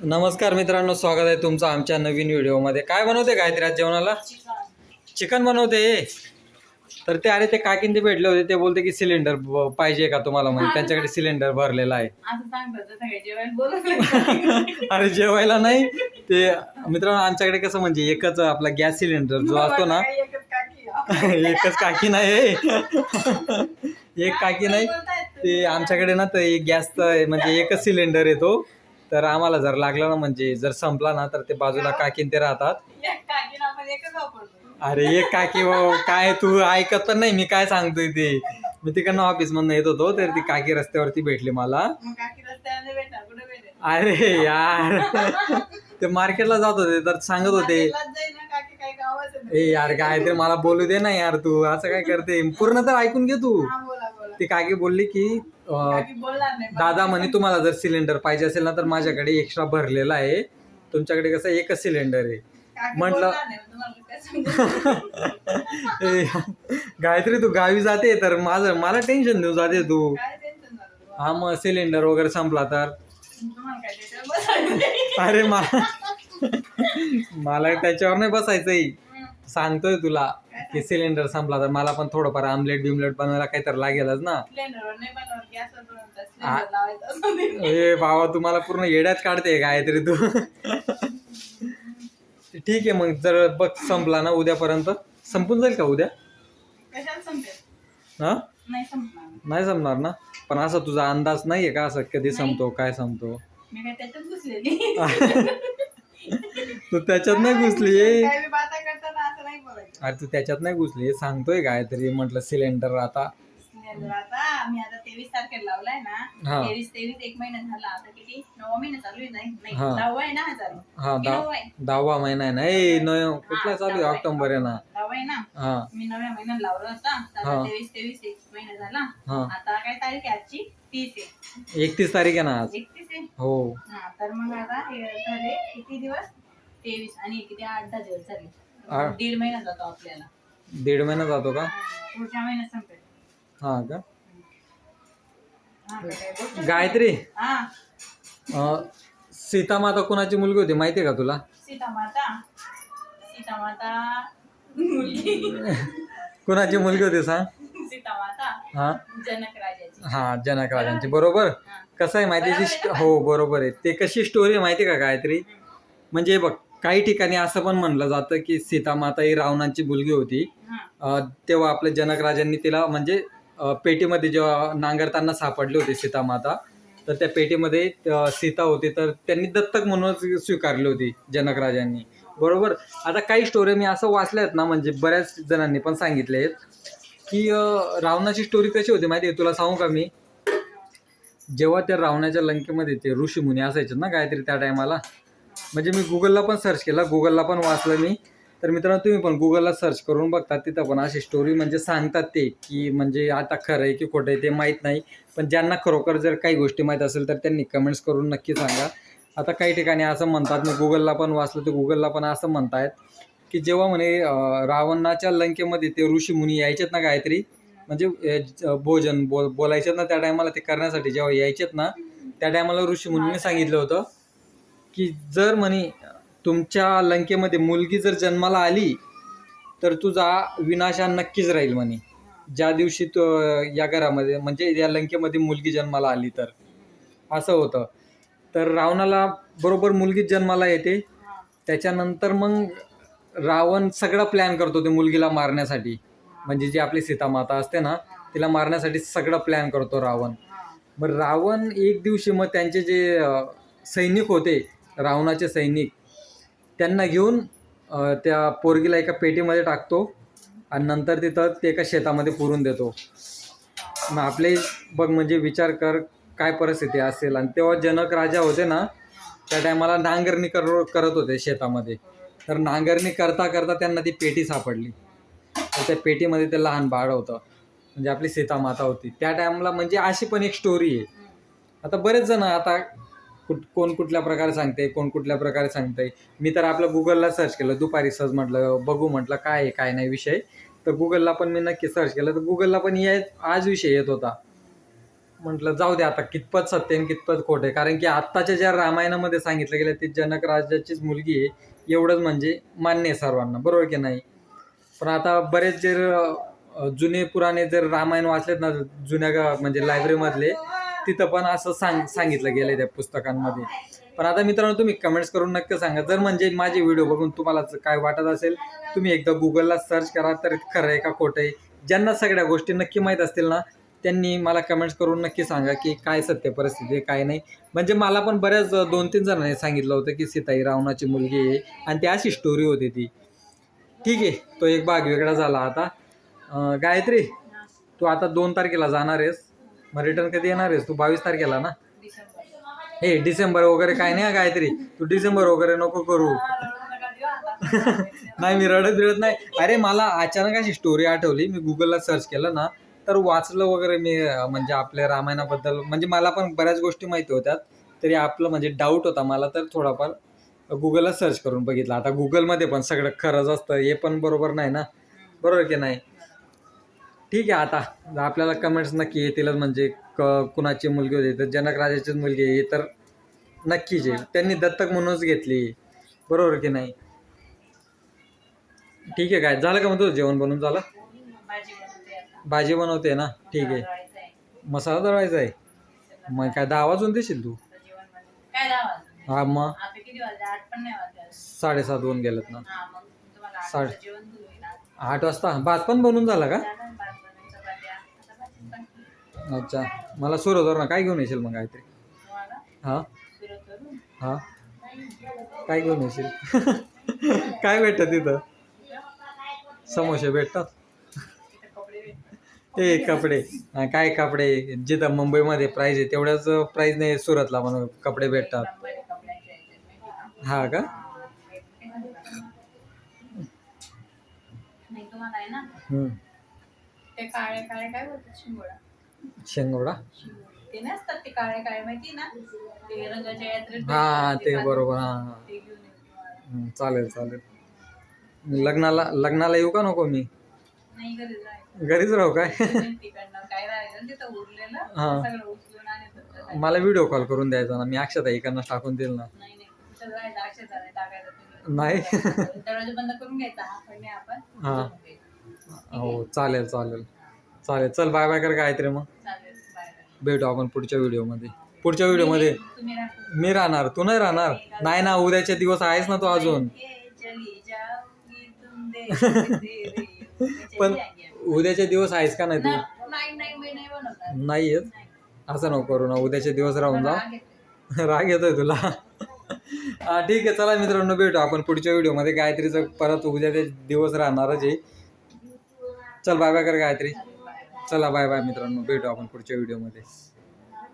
नमस्कार मित्रांनो स्वागत आहे तुमचं आमच्या नवीन व्हिडिओमध्ये. काय बनवते गायत्री आज जेवणाला? चिकन बनवते तर ते अरे ते काकीन ते भेटले होते ते बोलते की सिलेंडर पाहिजे का तुम्हाला म्हणजे त्यांच्याकडे सिलेंडर भरलेला आहे. असं सांगतात तर सगळे जेवण बोलवलं अरे जेवायला नाही. ते मित्रांनो आमच्याकडे कसं म्हणजे एकच आपला गॅस सिलेंडर जो असतो ना एकच काकी आहे. एकच काकी नाही. एक काकी नाही. ते आमच्याकडे ना ते गॅसचं म्हणजे एकच सिलेंडर येतो तर आम्हाला जर लागला ना म्हणजे जर संपला ना तर ते बाजूला काकीन ते राहतात. अरे एक काकी भाऊ काय तू ऐकत पण नाही मी काय सांगतोय ते? मी तिकडनं ऑफिस मधून येत होतो तर ती काकी रस्त्यावरती भेटली मला. अरे यार. ते मार्केटला जात होते तर सांगत होते. ए यार काय ते मला बोलू दे ना यार तू असं काय करते? पूर्ण तर ऐकून घे तू. हा ती काकी बोलली की अं, काकी बोलणार नाही दादा म्हणे तुम्हाला जर सिलेंडर पाहिजे असेल ना तर माझ्याकडे एक्स्ट्रा भरलेला आहे तुमच्याकडे कसं एकच सिलेंडर आहे काकी म्हटलं- बोलणार नाही, तुम्हाला काय समजेल? ए, गायत्री तू गावी जाते तर माझं मला टेन्शन देऊ जाते तू काय झालं? हा मग सिलेंडर वगैरे संपला तर तुम्हाला काय टेन्शन बसायचं नाही. अरे मला मला त्याच्यावर नाही बसायचंय हम्म. सांगतोय तुला की सिलेंडर संपला तर मला पण थोडंफार आमलेट बिमलेट बनवायला काहीतरी लागेलच ना. सिलेंडरवर नाही बनवत, गॅसवर बनवतात. आ- सिलेंडर लावायचं असं नाही. ए बाबा तुम्हाला पूर्ण येड्यात काढते गायत्री तू. ठीक आहे मग जर बघ संपला ना उद्यापर्यंत. संपून जाईल का उद्या? कशाला संपेल? हा नाही संपणार. नाही संपणार ना? पण असा तुझा अंदाज नाहीये का असं कधी संपतो काय संपतो? मी काय त्याच्यात घुसलेली. तू त्याच्यात नाही घुसली. काय मी बाता करताना असं नाही बोलायचं अरे तू त्याच्यात नाही घुसली सांगतोय काय तरी म्हटलं सिलेंडर आता. सिलेंडर आता मी आता तेवीस तारखेला लावलाय हा. ना तेवीस तेवीस एक महिना झाला आता किती? नवा महिना चालू आहे नाही नाही हा. दहावा आहे ना हा चालू? हा की दहा नववा आहे? दहावा महिना आहे ना. ए नव कुठला चालू आहे? ऑक्टोबर आहे ना. दहावा आहे ना? हा. मी नव्या महिन्यात लावला होता तर हा. आता तेवीस तेवीस एक महिना झाला. हा. आता काय तारीख आहे आजची? तीस आहे. एकतीस तारीख आहे ना आज. एकतीस आहे? हो. हा तर मग आता हे झाले किती दिवस? तेवीस आणि किती आठ दहा दिवस झाले दीड महिना जातो आपल्याला. दीड महिना जातो का? पुढच्या महिन्यात संपेल. हा का? हा, काय गायत्री. हा. अं, सीतामाता कुणाची मुलगी होती माहिती आहे का तुला? सीता माता सीता माता मुलगी. कुणाची मुलगी होती सांग? सीता माता हा. जनक राजाची हा जनक राजांची बरोबर? हा. कसं आहे माहिती आहे ती हो बरोबर आहे. ते कशी स्टोरी आहे माहिती आहे का गायत्री? म्हणजे बघ काही ठिकाणी असं पण म्हणलं जातं की सीतामाता ही रावणाची मुलगी होती. अं, तेव्हा आपल्या जनक राजांनी तिला म्हणजे अं, पेटीमध्ये जेव्हा नांगरताना सापडली होती सीतामाता तर त्या पेटीमध्ये अं, सीता होती तर त्यांनी दत्तक म्हणून स्वीकारली होती जनक राजांनी. बरोबर? आता काही स्टोरी मी असं वाचल्या आहेत ना म्हणजे बऱ्याच जणांनी पण सांगितले आहेत की अं, रावणाची स्टोरी कशी होती माहिती आहे तुला सांगू का मी? जेव्हा त्या रावणाच्या लंकेमध्ये ते ऋषीमुनी असायचे ना काहीतरी त्या टायमाला म्हणजे मी गुगलला पण सर्च केला. गुगलला पण वाचलं मी. तर मित्रांनो तुम्ही पण गुगलला सर्च करून बघता. तिथं पण अशी स्टोरी म्हणजे सांगतात ते की म्हणजे आता खरं आहे की खोटं आहे ते माहीत नाही. पण ज्यांना खरोखर जर काही गोष्टी माहीत असेल तर त्यांनी कमेंट्स करून नक्की सांगा. आता काही ठिकाणी असं म्हणतात मी गुगलला पण वाचलं तर गुगलला पण असं म्हणतायत की जेव्हा म्हणे रावणाच्या लंकेमध्ये ते ऋषीमुनी यायचेत ना काहीतरी म्हणजे भोजन बोल बोलायचेत ना त्या टायमाला ते करण्यासाठी जेव्हा यायचेत ना त्या टायमाला ऋषीमुनीने सांगितलं होतं. की जर म्हणे तुमच्या लंकेमध्ये मुलगी जर जन्माला आली तर तुझा विनाश हा नक्कीच राहील म्हणे. ज्या दिवशी तो या घरामध्ये म्हणजे या लंकेमध्ये मुलगी जन्माला आली तर. असं होतं. तर रावणाला बरोबर मुलगी जन्माला येते. त्याच्यानंतर मग रावण सगळा प्लॅन करतो ते मुलगीला मारण्यासाठी. म्हणजे जी आपली सीतामाता असते ना तिला मारण्यासाठी सगळं प्लॅन करतो रावण. मग रावण एक दिवशी मग त्यांचे जे सैनिक होते रावणाचे सैनिक त्यांना घेऊन त्या पोरगीला एका पेटीमध्ये टाकतो आणि नंतर तिथं ते एका शेतामध्ये पुरून देतो. मग आपले बघ म्हणजे विचार कर काय परिस्थिती असेल. आणि तेव्हा जनक राजा होते ना त्या टायमाला नांगरणी कर करत होते शेतामध्ये. तर नांगरणी करता करता त्यांना ती पेटी सापडली. तर त्या पेटीमध्ये ते लहान बाळ होतं. म्हणजे आपली सीतामाता होती. त्या टायमाला म्हणजे अशी पण एक स्टोरी आहे. आता बरेच जण आता कुठ कोण कुठल्या प्रकारे सांगते कोण कुठल्या प्रकारे सांगते मी तर आपलं गुगलला सर्च केलं दुपारी सहज म्हटलं बघू म्हटलं काय आहे काय नाही विषय. तर गुगलला पण मी नक्की सर्च केलं. तर गुगलला पण या आज विषय येत होता. म्हटलं जाऊ दे आता कितपत सत्य आणि कितपत खोट आहे. कारण की आत्ताच्या ज्या रामायणामध्ये सांगितलं गेलं ते जनक राजाचीच मुलगी आहे. एवढंच म्हणजे मान्य आहे सर्वांना बरोबर की नाही? पण आता बरेच जे जुने पुराणे जर रामायण वाचलेत ना जुन्या म्हणजे लायब्ररीमधले तिथं पण असं सांग सांगितलं गेलं त्या पुस्तकांमध्ये. पण आता मित्रांनो तुम्ही कमेंट्स करून नक्की सांगा. जर म्हणजे माझे व्हिडिओ बघून तुम्हाला काय वाटत असेल तुम्ही एकदा गुगलला सर्च करा तर खरं आहे का खोटं आहे? ज्यांना सगळ्या गोष्टी नक्की माहीत असतील ना त्यांनी मला कमेंट्स करून नक्की सांगा की काय सत्य परिस्थिती आहे काय नाही. म्हणजे मला पण बऱ्याच दोन तीन जणांनी सांगितलं होतं की सीताई रावणाची मुलगी आहे आणि ती अशी स्टोरी होती ती. ठीक आहे तो एक भाग वेगळा झाला आता. गायत्री तू आता दोन तारखेला जाणार आहेस. मग रिटर्न कधी येणार आहेस? तू बावीस तारखेला ना? हे डिसेंबर वगैरे काय नाही गायत्री. तू डिसेंबर वगैरे नको करू. नाही मी रडत बिडत नाही. अरे मला अचानक अशी स्टोरी आठवली. मी गुगलला सर्च केलं ना तर वाचलं वगैरे मी म्हणजे आपल्या रामायणाबद्दल. म्हणजे मला पण बऱ्याच गोष्टी माहिती होत्या. तरी आपलं म्हणजे डाऊट होता मला तर थोडाफार गुगलला सर्च करून बघितलं. आता गुगलमध्ये पण सगळं खरंच असतं हे पण बरोबर नाही ना? बरोबर की नाही? ठीक आहे आता आपल्याला कमेंट्स नक्की येतीलच. म्हणजे क कुणाची मुलगी होती तर जनक राजाचीच मुलगी आहे हे तर नक्कीच आहे. त्यांनी दत्तक म्हणूनच घेतली. बरोबर की नाही? ठीक आहे काय? झालं का मग तुझं जेवण बनवून झालं? भाजी बनवते ना? ठीक आहे. मसाला दळायचा आहे? मग काय दहा वाजून देशील तू? हा मग. साडेसात होऊन गेलेत ना? साडे-. आठ वाजता? भात पण बनवून झाला का? अच्छा. मला सुरत ना काय घेऊन येशील मग काहीतरी? हां? सुरतवरून? हां? काय घेऊन येशील? काय भेटतं तिथं? समोसे भेटतात. ते कपडे. काय कपडे? जिथं मुंबईमध्ये प्राईज आहे तेवढ्याच प्राईज नाही सुरतला म्हणून कपडे भेटतात? हा का? नाही तुम्हाला आहे ना? हम्म. ते काळे काळे काय बोलतात? शिंगोडा शेंगोडा ते नसतात ते काळे काळे माहिती ना? ते रंगाच्या यात्रेत हा ते बरोबर हा. हा ते घेऊन चालेल चालेल. लग्नाला लग्नाला येऊ का नको मी? नाही घरीच राहू काय? तिकडनं काय राहिलं तिथं उरलेलं. हा. सगळं उचलून. मला व्हिडिओ कॉल करून द्यायचा ना. मी अक्षता इकडनं टाकून देईल ना. नाही नाही. तिथं जायचं अक्षता नाही टाकायचं तुम्ही. नाही. दरवाजा बंद करून घ्यायचा. हा पण नाही आपण. हा. झोपून घ्यायचं. हो चालेल चालेल. चालेल चल बाय बाय कर गायत्री मग चालेल बाय बाय भेटू आपण पुढच्या व्हिडिओमध्ये पुढच्या व्हिडिओमध्ये तुम्ही राहा. मी राहणार तू नाही राहणार नाही ना उद्याचे दिवस आहेस ना तू अजून ये चली तुम. पण. उद्याचे दिवस आहेस का नाही तू नाही नाही मी नाही बनवणार नाही येत. असं नको करू ना उद्याचे दिवस राहून जा राग येतोय. राग येतोय तुला हा ठीक आहे चला मित्रांनो भेटू आपण पुढच्या व्हिडिओमध्ये गायत्रीचं परत उद्या ते दिवस राहणारच आहे चल बाय बाय कर गायत्री. चला बाय बाय मित्रांनो. भेटू आपण पुढच्या व्हिडिओमध्ये